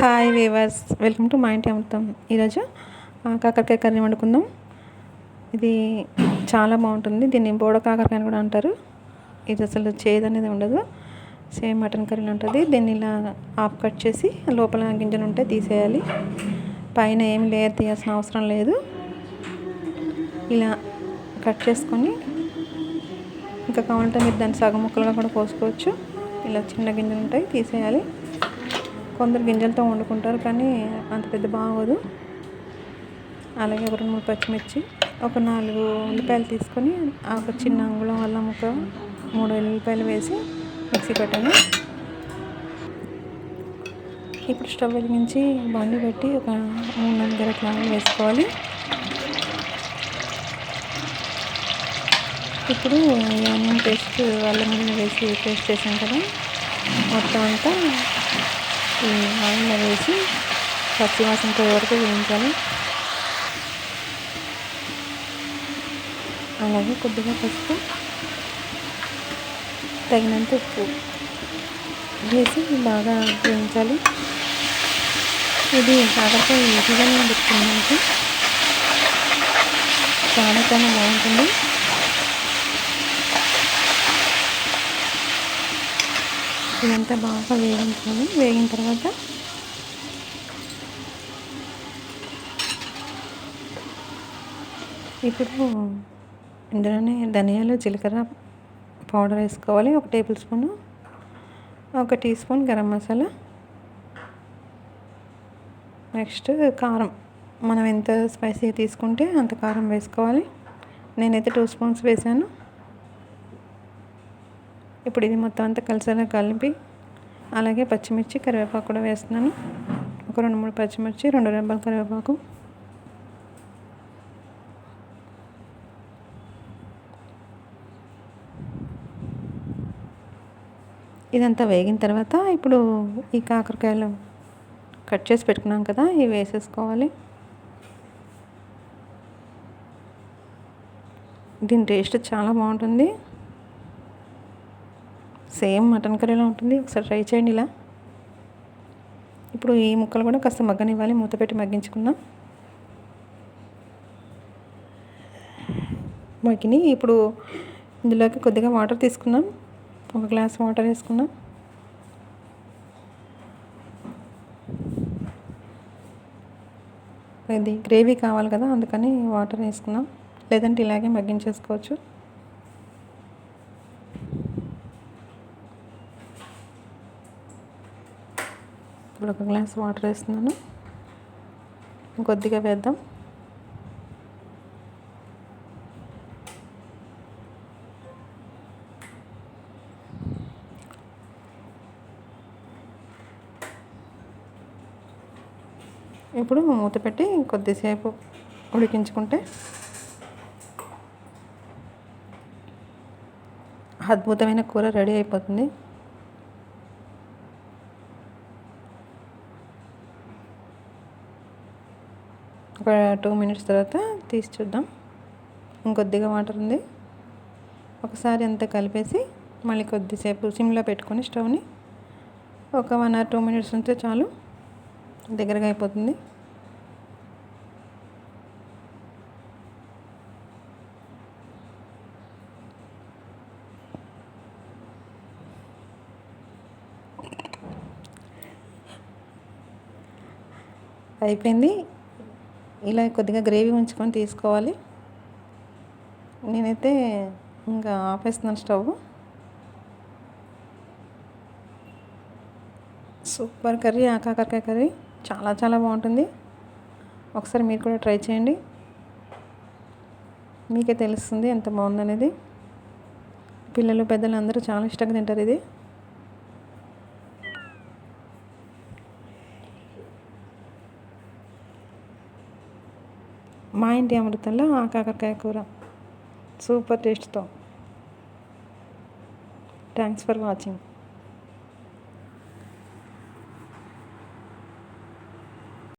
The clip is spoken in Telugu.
హాయ్ వీవర్స్ వెల్కమ్ టు మా ఇంటి అమృతం ఈరోజు ఆ, కాకరకాయ కర్రీ వండుకుందాం. ఇది చాలా బాగుంటుంది. దీన్ని బోడ కాకరకాయ అని కూడా అంటారు. ఇది అసలు చేదు అనేది ఉండదు. సేమ్ మటన్ కర్రీ ఉంటుంది. దీన్ని ఇలా ఆఫ్ కట్ చేసి లోపల గింజలు ఉంటే తీసేయాలి. పైన ఏం లేయర్ తీయాల్సిన అవసరం లేదు. ఇలా కట్ చేసుకొని ఇంకా కావాలంటే మీరు దాన్ని సగం ముక్కలుగా కూడా కోసుకోవచ్చు. ఇలా చిన్న గింజలు ఉంటాయి తీసేయాలి. కొందరు గింజలతో వండుకుంటారు కానీ అంత పెద్ద బాగోదు. అలాగే ఒక రెండు మూడు పచ్చిమిర్చి ఒక నాలుగు ఉల్లిపాయలు తీసుకొని ఒక చిన్న అంగుళం అల్లం ఒక మూడు ఉల్లిపాయలు వేసి మిక్సీ పెట్టాను. ఇప్పుడు స్టవ్ వెలిగించి బండి పెట్టి ఒక మూడు నాలుగు గరట్లాగా వేసుకోవాలి. ఇప్పుడు ఈ ఆనియన్ పేస్ట్ అల్లం వేసి పేస్ట్ చేసాం కదా మొత్తం అంతా ఈ ఆయిల్లో వేసి పచ్చి వాసన పోయే వరకు వేయించాలి. అలాగే కొద్దిగా పసుపు తగినంత ఉప్పు వేసి బాగా వేయించాలి. ఇది కాకపోతే ఈజీగానే దొరుకుతుంది మనకి చాలా చాలా బాగుంటుంది. ఇదంతా బాగా వేగించాలి వేగిన తర్వాత ఇప్పుడు ఇందులోనే ధనియాలు జీలకర్ర పౌడర్ వేసుకోవాలి. ఒక టేబుల్ స్పూను ఒక teaspoon garam masala. Next కారం. మనం ఎంత స్పైసీ తీసుకుంటే అంత కారం వేసుకోవాలి. నేనైతే టూ స్పూన్స్ వేసాను. ఇప్పుడు ఇది మొత్తం అంతా కలిసేలా కలిపి అలాగే పచ్చిమిర్చి కరివేపాకు కూడా వేస్తున్నాను. ఒక రెండు మూడు పచ్చిమిర్చి రెండు రెబ్బల కరివేపాకు. ఇదంతా వేగిన తర్వాత ఇప్పుడు ఈ కాకరకాయలు కట్ చేసి పెట్టుకున్నాం కదా ఇవి వేసేసుకోవాలి. దీని టేస్ట్ చాలా బాగుంటుంది. సేమ్ మటన్ కర్రీలో ఉంటుంది. ఒకసారి ట్రై చేయండి ఇలా. ఇప్పుడు ఈ ముక్కలు కూడా కాస్త మగ్గనివ్వాలి. మూత పెట్టి మగ్గించుకుందాం. మగ్గిని ఇప్పుడు ఇందులోకి కొద్దిగా వాటర్ తీసుకుందాం. ఒక గ్లాస్ వాటర్ వేసుకుందాం. ఇది గ్రేవీ కావాలి కదా అందుకని వాటర్ వేసుకున్నాం లేదంటే ఇలాగే మగ్గించేసుకోవచ్చు. ఇప్పుడు ఒక గ్లాస్ వాటర్ వేస్తున్నాను. కొద్దిగా వేద్దాం. ఇప్పుడు మూత పెట్టి కొద్దిసేపు ఉడికించుకుంటే అద్భుతమైన కూర రెడీ అయిపోతుంది. ఒక టూ మినిట్స్ తర్వాత తీసి చూద్దాం. ఇంకొద్దిగా వాటర్ ఉంది. ఒకసారి అంతా కలిపేసి మళ్ళీ కొద్దిసేపు సిమ్లో పెట్టుకొని స్టవ్ని ఒక వన్ ఆర్ టూ మినిట్స్ ఉంటే చాలు. దగ్గరగా అయిపోతుంది. అయిపోయింది. ఇలా కొద్దిగా గ్రేవీ ఉంచుకొని తీసుకోవాలి. నేనైతే ఇంకా ఆపేస్తున్నాను స్టవ్. సూపర్ కర్రీ ఆ కాకరకాయ కర్రీ. చాలా చాలా బాగుంటుంది. ఒకసారి మీరు కూడా ట్రై చేయండి. మీకే తెలుస్తుంది ఎంత బాగుందనేది. పిల్లలు పెద్దలు అందరూ చాలా ఇష్టంగా తింటారు ఇది. మా ఇంటి అమృతంలో ఆ కాకరకాయ కూర. సూపర్ టేస్ట్తో. Thanks for watching